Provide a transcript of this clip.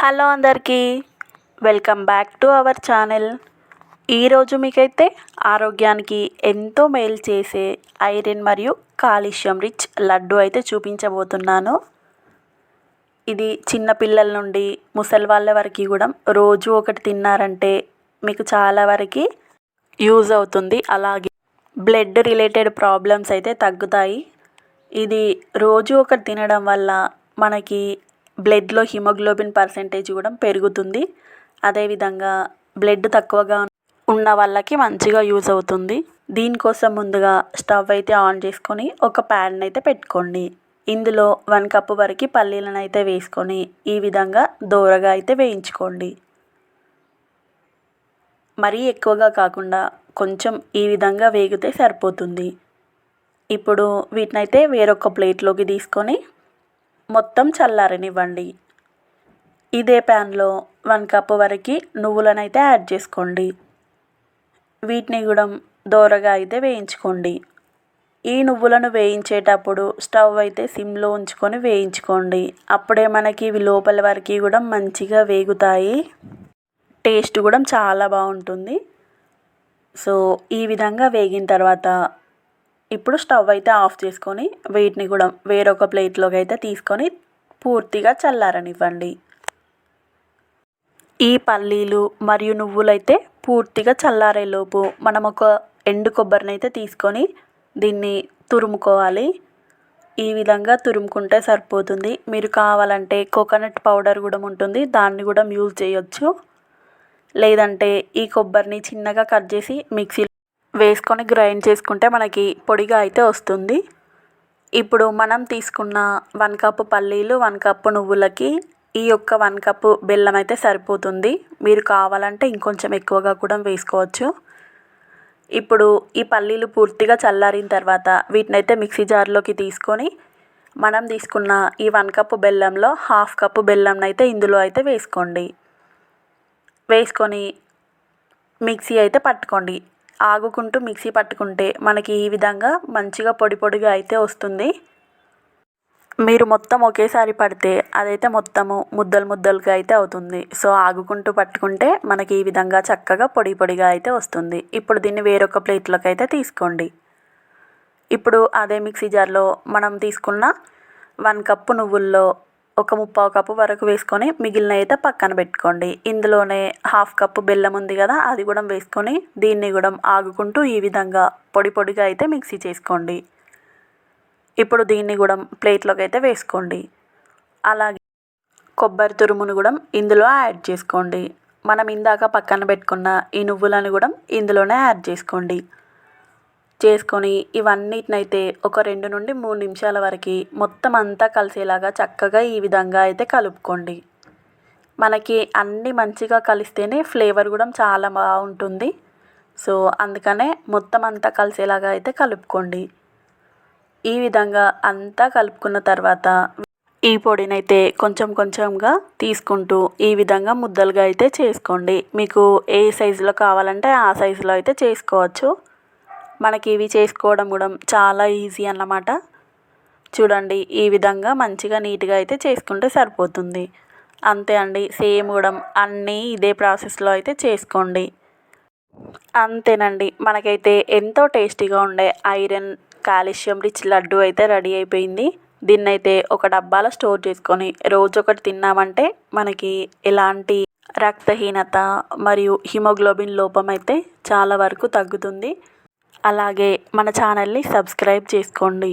Hello అందరికీ. Welcome back to our channel. ఈరోజు మీకైతే ఆరోగ్యానికి ఎంతో మేలు చేసే ఐరన్ మరియు కాల్షియం రిచ్ లడ్డు అయితే చూపించబోతున్నాను. ఇది చిన్నపిల్లల నుండి ముసలి వాళ్ళ వరకు కూడా రోజు ఒకటి తిన్నారంటే మీకు చాలా వరకు యూజ్ అవుతుంది. అలాగే బ్లడ్ రిలేటెడ్ ప్రాబ్లమ్స్ అయితే తగ్గుతాయి. ఇది రోజు ఒకటి తినడం వల్ల మనకి బ్లడ్లో హిమోగ్లోబిన్ పర్సెంటేజ్ కూడా పెరుగుతుంది. అదేవిధంగా బ్లడ్ తక్కువగా ఉన్న వాళ్ళకి మంచిగా యూజ్ అవుతుంది. దీనికోసం ముందుగా స్టవ్ అయితే ఆన్ చేసుకొని ఒక ప్యాన్ అయితే పెట్టుకోండి. ఇందులో వన్ కప్పు వరకు పల్లీలను అయితే వేసుకొని ఈ విధంగా దోరగా అయితే వేయించుకోండి. మరీ ఎక్కువగా కాకుండా కొంచెం ఈ విధంగా వేగితే సరిపోతుంది. ఇప్పుడు వీటినైతే వేరొక ప్లేట్లోకి తీసుకొని మొత్తం చల్లారనివ్వండి. ఇదే ప్యాన్లో వన్ కప్ వరకు నువ్వులనైతే యాడ్ చేసుకోండి. వీటిని కూడా దోరగా అయితే వేయించుకోండి. ఈ నువ్వులను వేయించేటప్పుడు స్టవ్ అయితే సిమ్లో ఉంచుకొని వేయించుకోండి. అప్పుడే మనకి ఇవి లోపల వరకు కూడా మంచిగా వేగుతాయి. టేస్ట్ కూడా చాలా బాగుంటుంది. సో ఈ విధంగా వేగిన తర్వాత ఇప్పుడు స్టవ్ అయితే ఆఫ్ చేసుకొని వీటిని కూడా వేరొక ప్లేట్లోకి అయితే తీసుకొని పూర్తిగా చల్లారనివ్వండి. ఈ పల్లీలు మరియు నువ్వులైతే పూర్తిగా చల్లారేలోపు మనం ఒక ఎండు కొబ్బరిని అయితే తీసుకొని దీన్ని తురుముకోవాలి. ఈ విధంగా తురుముకుంటే సరిపోతుంది. మీరు కావాలంటే కోకోనట్ పౌడర్ కూడా ఉంటుంది. దాన్ని కూడా యూజ్ చేయొచ్చు. లేదంటే ఈ కొబ్బరిని చిన్నగా కట్ చేసి మిక్సీ వేసుకొని గ్రైండ్ చేసుకుంటే మనకి పొడిగా అయితే వస్తుంది. ఇప్పుడు మనం తీసుకున్న వన్ కప్పు పల్లీలు వన్ కప్పు నువ్వులకి ఈ యొక్క వన్ కప్పు బెల్లం అయితే సరిపోతుంది. మీరు కావాలంటే ఇంకొంచెం ఎక్కువగా కూడా వేసుకోవచ్చు. ఇప్పుడు ఈ పల్లీలు పూర్తిగా చల్లారిన తర్వాత వీటినైతే మిక్సీ జార్లోకి తీసుకొని మనం తీసుకున్న ఈ వన్ కప్పు బెల్లంలో హాఫ్ కప్పు బెల్లం అయితే ఇందులో అయితే వేసుకోండి. వేసుకొని మిక్సీ అయితే పట్టుకోండి. ఆగుకుంటూ మిక్సీ పట్టుకుంటే మనకి ఈ విధంగా మంచిగా పొడి పొడిగా అయితే వస్తుంది. మీరు మొత్తం ఒకేసారి పడితే అదైతే మొత్తము ముద్దలు ముద్దలుగా అయితే అవుతుంది. సో ఆగుకుంటూ పట్టుకుంటే మనకి ఈ విధంగా చక్కగా పొడి పొడిగా అయితే వస్తుంది. ఇప్పుడు దీన్ని వేరొక ప్లేట్లోకి అయితే తీసుకోండి. ఇప్పుడు అదే మిక్సీ జార్లో మనం తీసుకున్న వన్ కప్పు నువ్వుల్లో ఒక ముప్పావు కప్పు వరకు వేసుకొని మిగిలిన అయితే పక్కన పెట్టుకోండి. ఇందులోనే హాఫ్ కప్పు బెల్లం ఉంది కదా అది కూడా వేసుకొని దీన్ని కూడా ఆగుకుంటూ ఈ విధంగా పొడి పొడిగా అయితే మిక్సీ చేసుకోండి. ఇప్పుడు దీన్ని కూడా ప్లేట్లోకి అయితే వేసుకోండి. అలాగే కొబ్బరి తురుమును కూడా ఇందులో యాడ్ చేసుకోండి. మనం ఇందాక పక్కన పెట్టుకున్న ఈ నువ్వులను కూడా ఇందులోనే యాడ్ చేసుకోండి. చేసుకొని ఇవన్నిటినైతే ఒక రెండు నుండి మూడు నిమిషాల వరకు మొత్తం అంతా కలిసేలాగా చక్కగా ఈ విధంగా అయితే కలుపుకోండి. మనకి అన్నీ మంచిగా కలిస్తేనే ఫ్లేవర్ కూడా చాలా బాగుంటుంది. సో అందుకనే మొత్తం అంతా కలిసేలాగా అయితే కలుపుకోండి. ఈ విధంగా అంతా కలుపుకున్న తర్వాత ఈ పొడినైతే కొంచెం కొంచెంగా తీసుకుంటూ ఈ విధంగా ముద్దలుగా అయితే చేసుకోండి. మీకు ఏ సైజులో కావాలంటే ఆ సైజులో అయితే చేసుకోవచ్చు. మనకి ఇవి చేసుకోవడం కూడా చాలా ఈజీ అన్నమాట. చూడండి ఈ విధంగా మంచిగా నీట్గా అయితే చేసుకుంటే సరిపోతుంది. అంతే అండి సేమ్ కూడా అన్నీ ఇదే ప్రాసెస్లో అయితే చేసుకోండి. అంతేనండి మనకైతే ఎంతో టేస్టీగా ఉండే ఐరన్ కాల్షియం రిచ్ లడ్డు అయితే రెడీ అయిపోయింది. దీన్ని అయితే ఒక డబ్బాలో స్టోర్ చేసుకొని రోజు ఒకటి తిన్నామంటే మనకి ఎలాంటి రక్తహీనత మరియు హిమోగ్లోబిన్ లోపం అయితే చాలా వరకు తగ్గుతుంది. అలాగే మన ఛానల్ని సబ్స్క్రైబ్ చేసుకోండి.